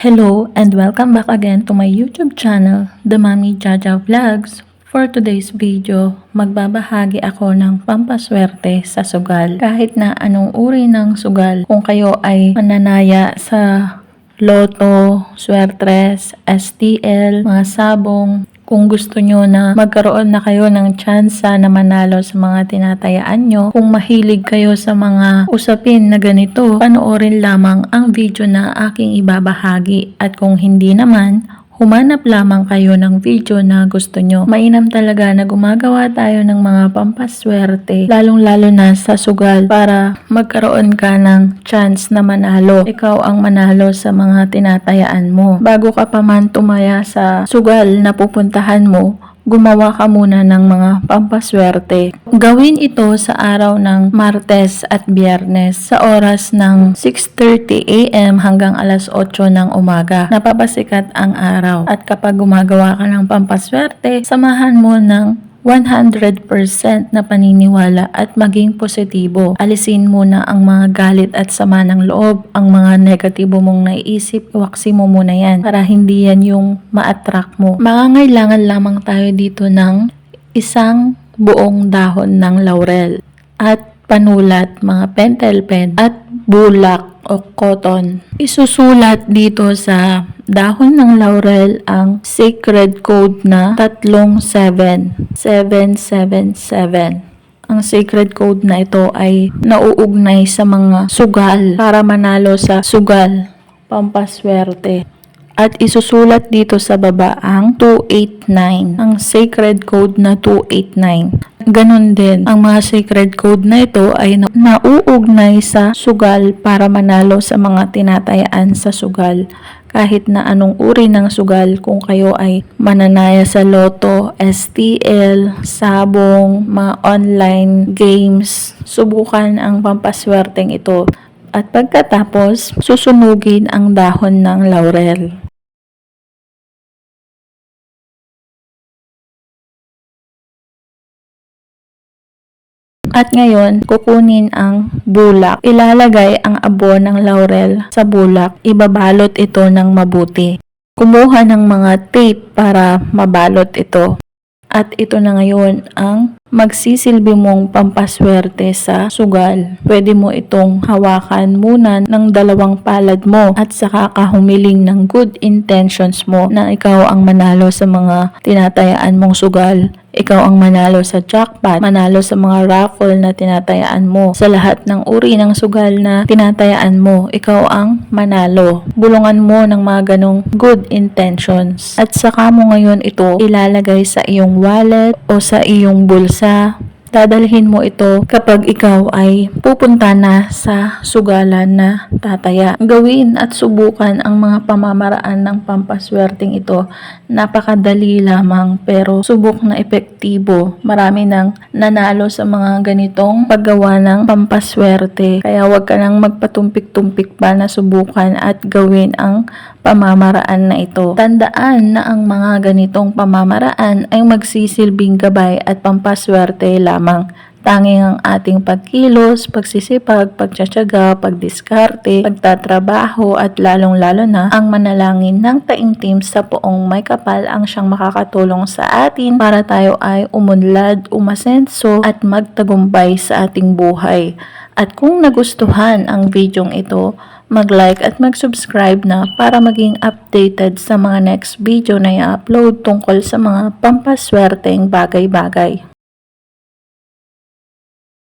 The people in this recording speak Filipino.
Hello and welcome back again to my YouTube channel, The Mami Jaja Vlogs. For today's video, magbabahagi ako ng pampaswerte sa sugal. Kahit na anong uri ng sugal, kung kayo ay mananaya sa loto, swertres, STL, mga sabong, kung gusto nyo na magkaroon na kayo ng tsansa na manalo sa mga tinatayaan nyo, kung mahilig kayo sa mga usapin na ganito, panoorin lamang ang video na aking ibabahagi. At kung hindi naman, humanap lamang kayo ng video na gusto nyo. Mainam talaga na gumagawa tayo ng mga pampaswerte, lalong-lalo na sa sugal para magkaroon ka ng chance na manalo. Ikaw ang manalo sa mga tinatayaan mo. Bago ka pa man tumaya sa sugal na pupuntahan mo, gumawa ka muna ng mga pampaswerte. Gawin ito sa araw ng Martes at Biyernes sa oras ng 6.30 a.m. hanggang alas 8 ng umaga. Napapasikat ang araw. At kapag gumagawa ka ng pampaswerte, samahan mo ng 100% na paniniwala at maging positibo. Alisin muna ang mga galit at sama ng loob, ang mga negatibo mong naiisip, iwaksi mo muna yan para hindi yan yung ma-attract mo. Mangangailangan lamang tayo dito ng isang buong dahon ng laurel at panulat, mga pentel pen at bulak o cotton. Isusulat dito sa dahon ng laurel ang sacred code na tatlong 7. 777. Ang sacred code na ito ay nauugnay sa mga sugal para manalo sa sugal, pampaswerte. At isusulat dito sa baba ang 289, ang sacred code na 289. Ganon din, ang mga sacred code na ito ay na- nauugnay sa sugal para manalo sa mga tinatayaan sa sugal. Kahit na anong uri ng sugal, kung kayo ay mananaya sa loto, STL, sabong, mga online games, subukan ang pampaswerteng ito. At pagkatapos, susunugin ang dahon ng laurel. At ngayon, kukunin ang bulak. Ilalagay ang abo ng laurel sa bulak. Ibabalot ito ng mabuti. Kumuha ng mga tape para mabalot ito. At ito na ngayon ang magsisilbi mong pampaswerte sa sugal. Pwede mo itong hawakan muna ng dalawang palad mo at saka ka humiling ng good intentions mo na ikaw ang manalo sa mga tinatayaan mong sugal. Ikaw ang manalo sa jackpot, manalo sa mga raffle na tinatayaan mo. Sa lahat ng uri ng sugal na tinatayaan mo, ikaw ang manalo. Bulungan mo ng mga ganong good intentions. At saka mo ngayon ito ilalagay sa iyong wallet o sa iyong bulsa. Dadalhin mo ito kapag ikaw ay pupunta na sa sugalan na tataya. Gawin at subukan ang mga pamamaraan ng pampaswerteng ito. Napakadali lamang pero subok na epektibo. Marami nang nanalo sa mga ganitong paggawa ng pampaswerte. Kaya huwag ka nang magpatumpik-tumpik pa na subukan at gawin ang pamamaraan na ito. Tandaan na ang mga ganitong pamamaraan ay magsisilbing gabay at pampaswerte lamang. Tanging ang ating pagkilos, pagsisipag, pagtsatsaga, pagdiskarte, pagtatrabaho at lalong-lalo na ang manalangin ng taimtim sa poong may kapal ang siyang makakatulong sa atin para tayo ay umunlad, umasenso at magtagumpay sa ating buhay. At kung nagustuhan ang videong ito, mag-like at mag-subscribe na para maging updated sa mga next video na i-upload tungkol sa mga pampaswerteng bagay-bagay.